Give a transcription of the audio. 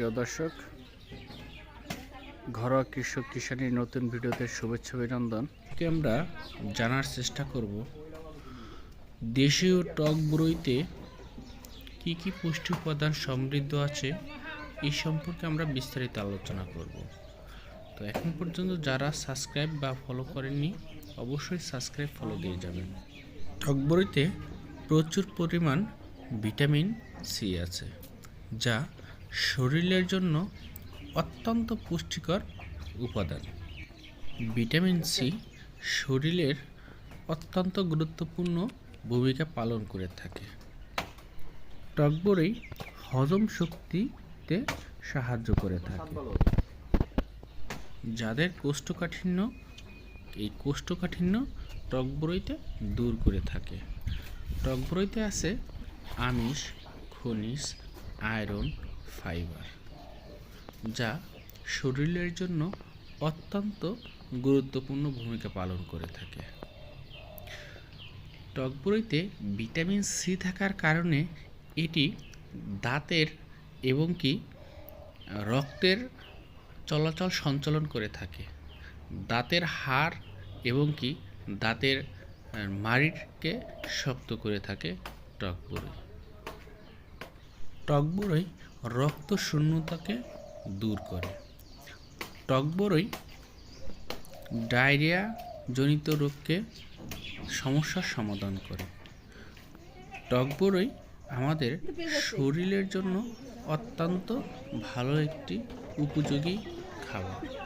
প্রিয় দর্শক, ঘরোয়া কৃষক কিষানির নতুন ভিডিওতে শুভেচ্ছা অভিনন্দন। আমরা জানার চেষ্টা করব, দেশীয় টক বড়ইতে কি কি পুষ্টি উপাদান সমৃদ্ধ আছে, এই সম্পর্কে আমরা বিস্তারিত আলোচনা করব। তো এখন পর্যন্ত যারা সাবস্ক্রাইব বা ফলো করেননি, অবশ্যই সাবস্ক্রাইব ফলো দিয়ে যাবেন। টক প্রচুর পরিমাণ ভিটামিন সি আছে, যা শরীরের জন্য অত্যন্ত পুষ্টিকর উপাদান। ভিটামিন সি শরীরের অত্যন্ত গুরুত্বপূর্ণ ভূমিকা পালন করে থাকে। টক বড়ি হজম শক্তিতে সাহায্য করে থাকে। যাদের কোষ্ঠকাঠিন্য, এই কোষ্ঠকাঠিন্য টক বড়িতে দূর করে থাকে। টক বড়িতে আছে আমিষ, খনিজ, আয়রন ফাইবার, যা শরীরের জন্য অত্যন্ত গুরুত্বপূর্ণ ভূমিকা পালন করে থাকে। টক বড়িতে ভিটামিন সি থাকার কারণে এটি দাঁতের এবং কি রক্তের চলাচল সঞ্চালন করে থাকে। দাঁতের হাড় এবং কি দাঁতের মাড়িকে শক্ত করে থাকে টক বড়ি টক রক্ত শূন্যতাকে দূর করে। টকবরই ডায়রিয়া জনিত রোগকে সমস্যার সমাধান করে। টকবরই আমাদের শরীরের জন্য অত্যন্ত ভালো একটি উপযোগী খাবার।